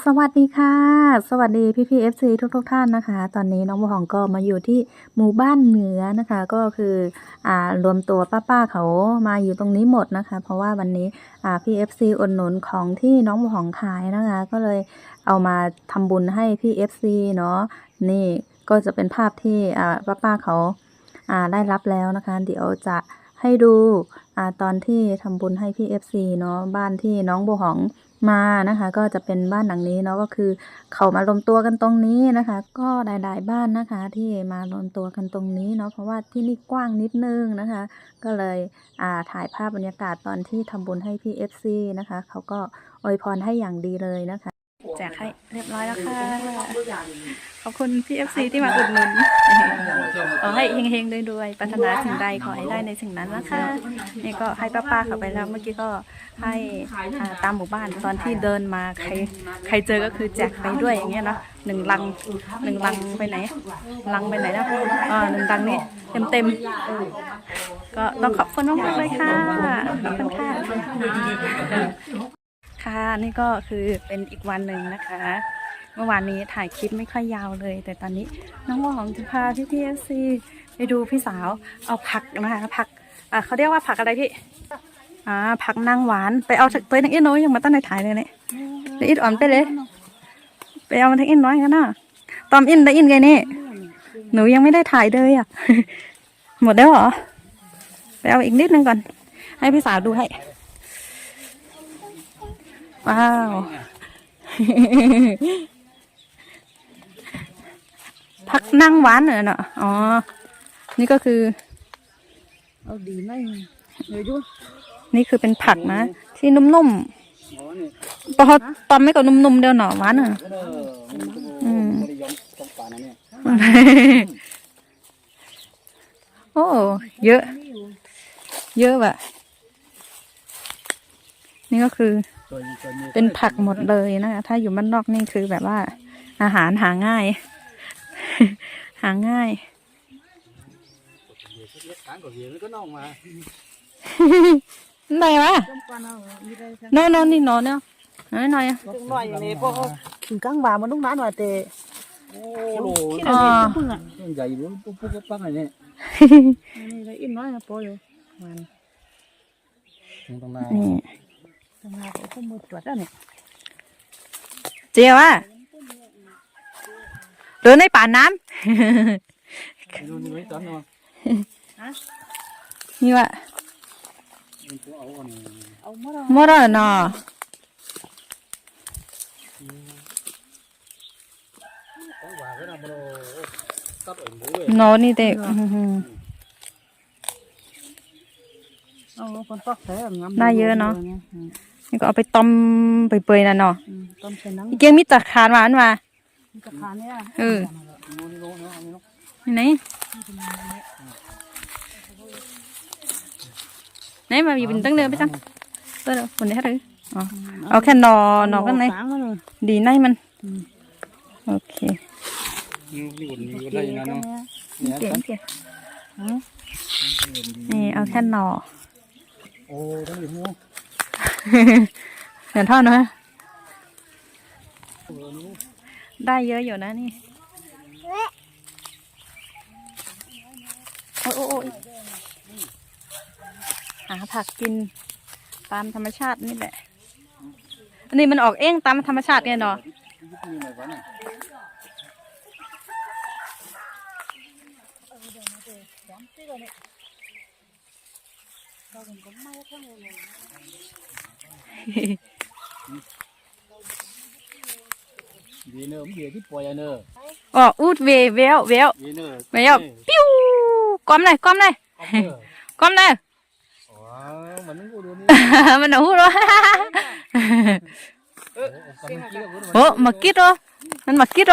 สวัสดีค่ะ สวัสดีพี่พีเอฟซีทุกทุกท่านนะคะ ตอนนี้น้องบัวหองก็มาอยู่ที่หมู่บ้านเหนือนะคะ ก็คืออ่ารวมตัวป้าๆเขามาอยู่ตรงนี้หมดนะคะ เพราะว่าวันนี้อ่าพี่เอฟซีอุดหนุนของที่น้องบัวหองขายนะคะ ก็เลยเอามาทำบุญให้พี่เอฟซีเนาะนี่ก็จะเป็นภาพที่อ่าป้าๆเขาอ่าได้รับแล้วนะคะ เดี๋ยวจะให้ดูอ่าตอนที่ทำบุญให้พี่เอฟซีเนาะบ้านที่น้องบัวหอง มานะคะ ก็จะเป็นบ้านหลังนี้เนาะก็คือ เขามารวมตัวกันตรงนี้นะคะ ก็หลาย ๆ บ้านนะคะ ที่มารวมตัวกันตรงนี้เนาะเพราะว่าที่นี่กว้างนิดนึงนะคะ ก็เลยอ่าถ่ายภาพบรรยากาศตอนที่ทำบุญให้พี่เอฟซีนะคะเขาก็อวยพรให้อย่างดีเลยนะคะ แจกให้เรียบร้อยแล้วค่ะ ขอบคุณพี่ FC ที่มาอุดหนุนขอให้เฮงๆรวยๆปรารถนาสิ่งใดขอให้ได้ในสิ่งนั้นนะคะนี่ก็ให้ป้าๆเขาไปแล้วเมื่อกี้ก็ให้อ่าตามหมู่บ้านตอนที่เดินมาใครใครเจอก็คือแจกไปด้วยอย่างเงี้ยเนาะหนึ่งลังหนึ่งลังไปไหนลังไปไหนนะอ่าหนึ่งลังนี่เต็มเต็มๆก็ต้องขอบคุณมากๆเลยค่ะขอบคุณค่ะ ค่ะนี่ก็คือเป็นอีกวันหนึ่งนะคะ เมื่อวานนี้ถ่ายคลิปไม่ค่อยยาวเลย แต่ตอนนี้น้องวองจะพาพี่ทีเอซีไปดูพี่สาวเอาผักนะคะผักอ่าเขาเรียกว่าผักอะไรพี่อ่าผักนางหวานไปเอาตัวนักอินน้อยยังมาตั้งในถ่ายเลยเนี่ยเดี๋ยอินอ่อนไปเลย ไปเอามาทั้งอินน้อยกันนะตอมอินได้อินไงนี่หนูยังไม่ได้ถ่ายเลยอะหมดแล้วเหรอไปเอาอีกนิดนึงก่อน ให้พี่สาวดูให้ ว้าวผักนางหวานเหรอเนาะอ๋อ นี่ก็คือ เอาดีไหมเดี๋ยวดูนี่คือเป็นผักนะ ที่นุ่มๆพอตอนไม่ก็นุ่มๆเดียวหน่อหวานอะอืมไม่ได้ย้อมต้องป่านะเนี่ยโอ้เยอะ เยอะว่ะ นี่ก็คือตัวตัวนี้ เป็นผักหมดเลยนะคะถ้าอยู่บ้านนอกนี่คือแบบว่า อาหารหาง่าย หาง่ายเล็กค้างกว่าเวียนก็น้องมาไหนวะจำปาเอามีได้ใช่โน่นโน่นนี่โน่นเนาะน้อยหน่อยอะถึงหน่อยอย่างนี้พวกถึงกลางบ่ามันต้องนานหน่อยแต่โอ้โหที่เราเห็นก็เพิ่งอะใหญ่รู้ปุ๊บปุ๊บปั๊บอะไรเนี่ยนี่ได้อินน้อยนะพออยู่มันถึงตรงนั้นนี่ ทำงานเขาข้อมือตรวจแล้วเนี่ยเจียวอะเดินในป่าน้ดูนี่ไว้ตอนนู้นำนี่วะมอนอามาเรามอดเนาะต้องว่าก็ได้มาโลตัดอ่อยหมูเลยโนนี่เด็กนตอกแท้งาเยอะเนอะ นี่ก็เอาไปต้มไปเปื่อยๆน่ะเนาะต้มเส้นนังอีเกียงมีตะขานหวานมากระทานเนี่ยเออนู้นนี่นู้นนี่นู้นไหนไหนมามีเป็นตั้งเดินไปจังเตัวเดียวคนนี้ให้เลยอ๋อเอาแค่หนอหนอข้างในสางเลยดีในมันโอเคนี่อุ่นนี่ก็ได้ยังไงเนาะเนี่ยเก่งเก่งนี่เอาแค่หนอโอ้ต้องอยู่นู้ เดี๋ยวทอดนะได้เยอะอยู่นะนี่โอ้ยโอ้ยหาผักกินตามธรรมชาตินี่แหละ อันนี้มันออกเองตามธรรมชาติไงเนาะนี่ไหนวะเร์มันเบียที่ปล่อยเนอร์อ๋ออูดเวเวลเวลวีเนอร์เวลปิ้วก้มเลยก้มเลยเอาเนอร์ก้มเลย อ๋อมันนึกว่าดูนี่มันหนูรู้เออกันเมื่อกี้ก็รู้โอ้มากิดเหรอมันมากิด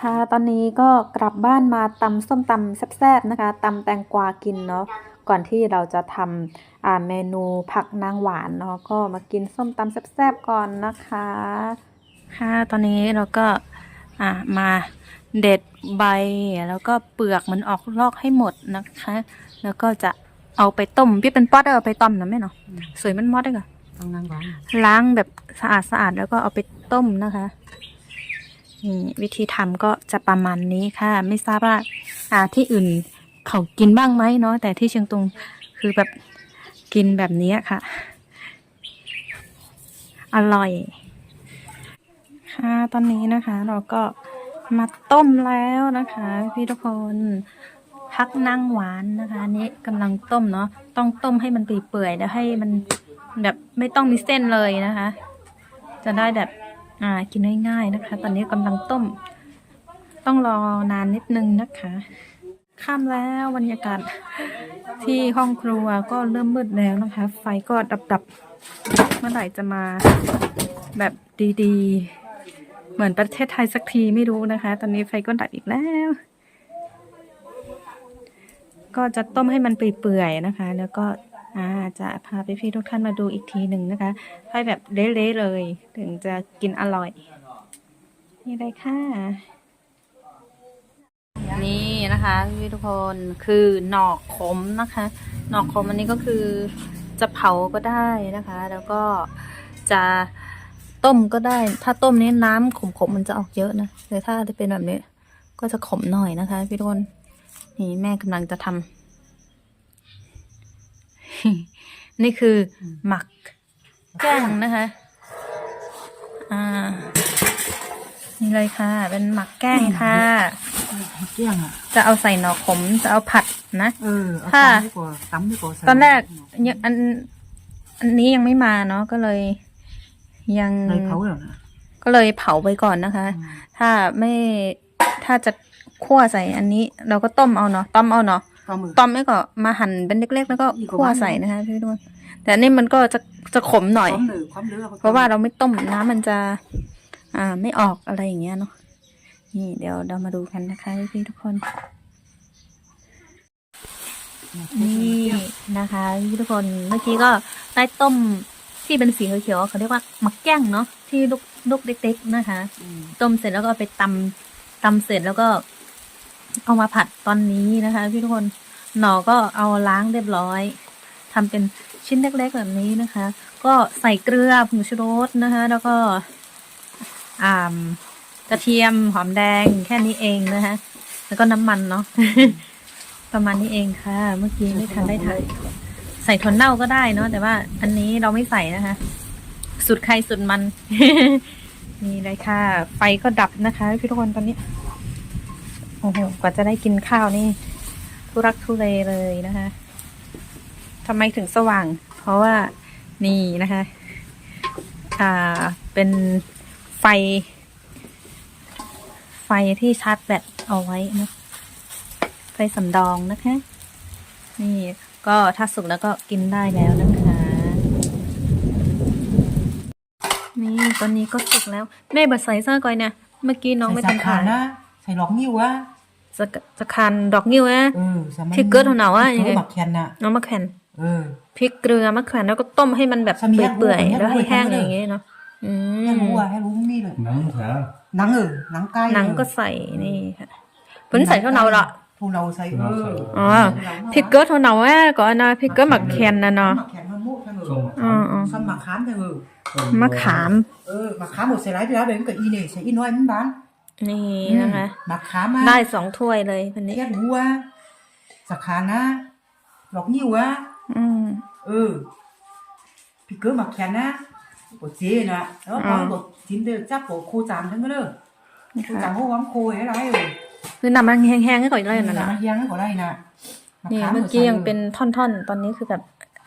คได้แล้วกันได้เยอะแล้วได้เยอะแล้วค่ะตอนนี้ก็กลับบ้านมาตำส้มตำแซ่บๆนะคะตำแตงกวากินเนาะก่อนที่เราจะทำอ่าเมนูผักนางหวานเนาะก็มากินส้มตำแซ่บๆก่อนนะคะ ค่ะตอนนี้เราก็อ่ามาเด็ดใบแล้วก็เปลือกมันออกลอกให้หมดนะคะ แล้วก็จะเอาไปต้มพี่เป็นป๊อตเอาไปต้มนะแม่เนาะสวยมันมอดได้ก่ะต้องนั่งร้องล้างแบบสะอาดสะอาดแล้วก็เอาไปต้มนะคะ นี่วิธีทำก็จะประมาณนี้ค่ะ ไม่ทราบว่าอ่าที่อื่นเขากินบ้างไหมเนาะแต่ที่เชียงตุงคือแบบกินแบบนี้ค่ะ อร่อย ค่ะตอนนี้นะคะ เราก็มาต้มแล้วนะคะ พี่ทุกคนพักนั่งหวานนะคะนนี้กำลังต้มเนาะต้องต้มให้มันเปื่อยๆแล้วให้มันแบบไม่ต้องมีเส้นเลยนะคะ จะได้แบบ อ่ากินง่ายๆนะคะ ตอนนี้กำลังต้ม ต้องรอนานนิดนึงนะคะค่ำแล้วบรรยากาศที่ห้องครัวก็เริ่มมืดแล้วนะคะ ไฟก็ดับๆ เมื่อไหร่จะมาแบบดีๆ เหมือนประเทศไทยสักทีไม่รู้นะคะ ตอนนี้ไฟก็ดับอีกแล้ว ก็จะต้มให้มันเปื่อยๆนะคะ แล้วก็ อ่าจะพาพี่ๆทุกท่านมาดูอีกทีหนึ่งนะคะให้แบบเละๆเลย ถึงจะกินอร่อย นี่เลยค่ะ นี่นะคะพี่ทุกคนคือหนอกขมนะคะ หนอกขมอันนี้ก็คือจะเผาก็ได้นะคะ แล้วก็จะต้มก็ได้ ถ้าต้มนี้น้ำขมๆมันจะออกเยอะนะแต่ถ้าจะเป็นแบบนี้ ก็จะขมหน่อยนะคะ พี่ทุกคนนี่แม่กำลังจะทำ นี่คือหมักแกล้งนะคะอ่านี่เลยค่ะ เป็นหมักแกล้งค่ะเกี้ยงอะจะเอาใส่หน่อขมจะเอาผัดนะเออเอาค่ะตำดีกว่าตำดีกว่าใส่ตอนแรกยังอันอันนี้ยังไม่มาเนาะก็เลย ยังในเขาเหรอนะก็เลยเผาไปก่อนนะคะอืมถ้าไม่ถ้าจะคั่วใส่อันนี้ เราก็ต้มเอาเนาะต้มเอาเนาะ ปลาหมึกต้มไม่ก็มาหั่นเป็นเล็กๆ แล้วก็อีกกว่าคั่วบ้านใส่นะคะพี่ทุกคนแต่อันนี่มันก็จะจะขมหน่อยความเหนือความเหนือเพราะว่าเราไม่ต้มน้ำมันจะ อ่าไม่ออกอะไรอย่างเงี้ยเนาะนี่เดี๋ยวเรามาดูกันนะคะพี่ๆทุกคนนี่นะคะพี่ทุกคนเมื่อกี้ก็ได้ต้มที่เป็นสีเขียวๆเขาเรียกว่ามักแก้งเนาะที่ลูกลูกเล็กๆนะคะอืมต้มเสร็จแล้วก็เอาไปตำตำเสร็จแล้วก็ เอามาผัดตอนนี้นะคะพี่ทุกคนหน่อก็เอาล้างเรียบร้อยทำเป็นชิ้นเล็กๆแบบนี้นะคะ ก็ใส่เกลือผงชูรสนะคะ แล้วก็อ่ากระเทียมหอมแดงแค่นี้เองนะคะ แล้วก็น้ำมันเนาะประมาณนี้เองค่ะ เมื่อกี้ไม่ทันได้ถ่ายใส่ถั่วเน่าก็ได้เนาะแต่ว่าอันนี้เราไม่ใส่นะคะ สุดใครสุดมัน นี่เลยค่ะ ไฟก็ดับนะคะ พี่ทุกคนตอนนี้ โอ้โหกว่าจะได้กินข้าวนี่ ทุรักทุเลเลยนะคะทำไมถึงสว่าง เพราะว่านี่นะคะ อ่าเป็นไฟ ไฟที่ชาร์จแบตเอาไว้นะไฟสำรองนะคะ นี่ก็ถ้าสุกแล้วก็กินได้แล้วนะคะ นี่ตอนนี้ก็สุกแล้ว แม่บัดใส่เสื้อก่อยเนี่ยเมื่อกี้น้องไม่ใส่ทันสาถ่าย นะ ใส่หลอกนิ้วอะจะจะคันดอกนิ้วอะเออใส่มันพริกเกลือเท่าไหร่วะพริกเกลือหมักแคนน่ะน้องมะแขวนเออพริกเกลือมะแขวนแล้วก็ต้มให้มันแบบสามีเปื่อยให้ๆรู้แล้วให้แห้งให้รู้อย่างเงี้ยเนาะอืให้มรู้อะให้รู้นี่เลยหนังแถวหนังเออหนังไก่หนังก็ใส่นี่ค่ะเพิ่นใส่เท่าเนาละทูเราใส่เอออ๋อพริกเกลือเท่าเนาอะก็อันนะพริกเกลือหมักแคนนะเนาะหมักแคนมันมุกทั้งเอส้มออ๋ออ๋อซ้ำหมักขามทั้งเออมะขามเออหมักขามหมดใส่ไร ไปแล้วเดี๋ยวมันก็อีเนี่ยใส่อีน้อยมันบานนี่นะคะหมักขามมาได้สองถ้วยเลยวันนี้แค่หัวสักขานะหลอกนิ้วอะอืมเออพี่เกิดหมักแคนนะปวดเจ๊นะแล้วพอปวดจิ้มเดือจับปวดโคจามทั้งก็เลยโคจามหัวหอมโคยอะไรเออคือนำมันแห้งๆให้ก่อนเลยนั่นนะนะยังก็ได้นะนี่เมื่อกี้ยังเป็นท่อนๆ ตอนนี้คือแบบ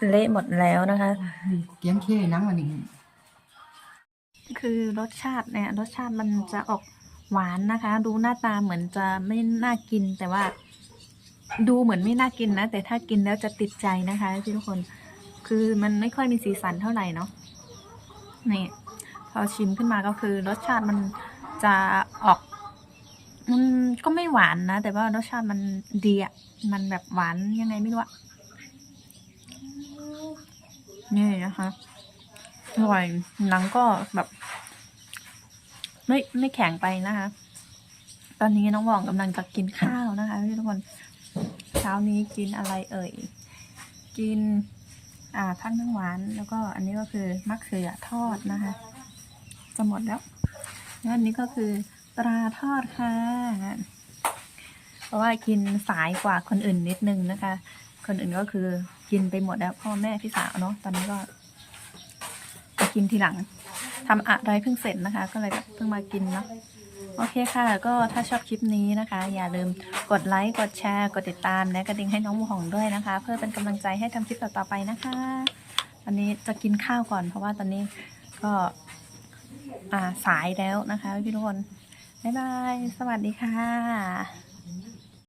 เละหมดแล้วนะคะเกียงเข้นังอันนี้คือรสชาติเนี่ย รสชาติมันจะออก หวานนะคะ ดูหน้าตาเหมือนจะไม่น่ากินแต่ว่า ดูเหมือนไม่น่ากินนะแต่ถ้ากินแล้วจะติดใจนะคะพี่ทุกคนคือมันไม่ค่อยมีสีสันเท่าไหร่เนาะนี่พอชิมขึ้นมาก็คือ รสชาติมันจะออกมันก็ไม่หวานนะ แต่ว่ารสชาติมันดีอะมันแบบหวานยังไงไม่รู้อะนี่นะคะอร่อยหนังก็แบบ ไม่ไม่แข็งไปนะคะ ตอนนี้น้องหว่องกำลังจะกินข้าวนะคะทุกคนเช้านี้กินอะไรเอ่ย กิน อ่าพักน้ำหวาน แล้วก็อันนี้ก็คือมะเขือทอดนะคะ จะหมดแล้วแล้วอันนี้ก็คือปลาทอดค่ะเพราะว่ากินสายกว่าคนอื่นนิดนึงนะคะ คนอื่นก็คือกินไปหมดแล้วพ่อแม่พี่สาวเนาะตอนนี้ก็กินทีหลัง ทำอะไรเพิ่งเสร็จนะคะ ก็เลยเพิ่งมากินเนาะโอเคค่ะ ก็ถ้าชอบคลิปนี้นะคะ อย่าลืมกดไลค์กดแชร์ กดติดตามและกระดิ่งให้น้องหมูหองด้วยนะคะ เพื่อเป็นกำลังใจให้ทำคลิปต่อๆไปนะคะตอนนี้จะกินข้าวก่อนเพราะว่าตอนนี้ก็อ่าสายแล้วนะคะพี่ทุกคนบ๊ายบาย สวัสดีค่ะ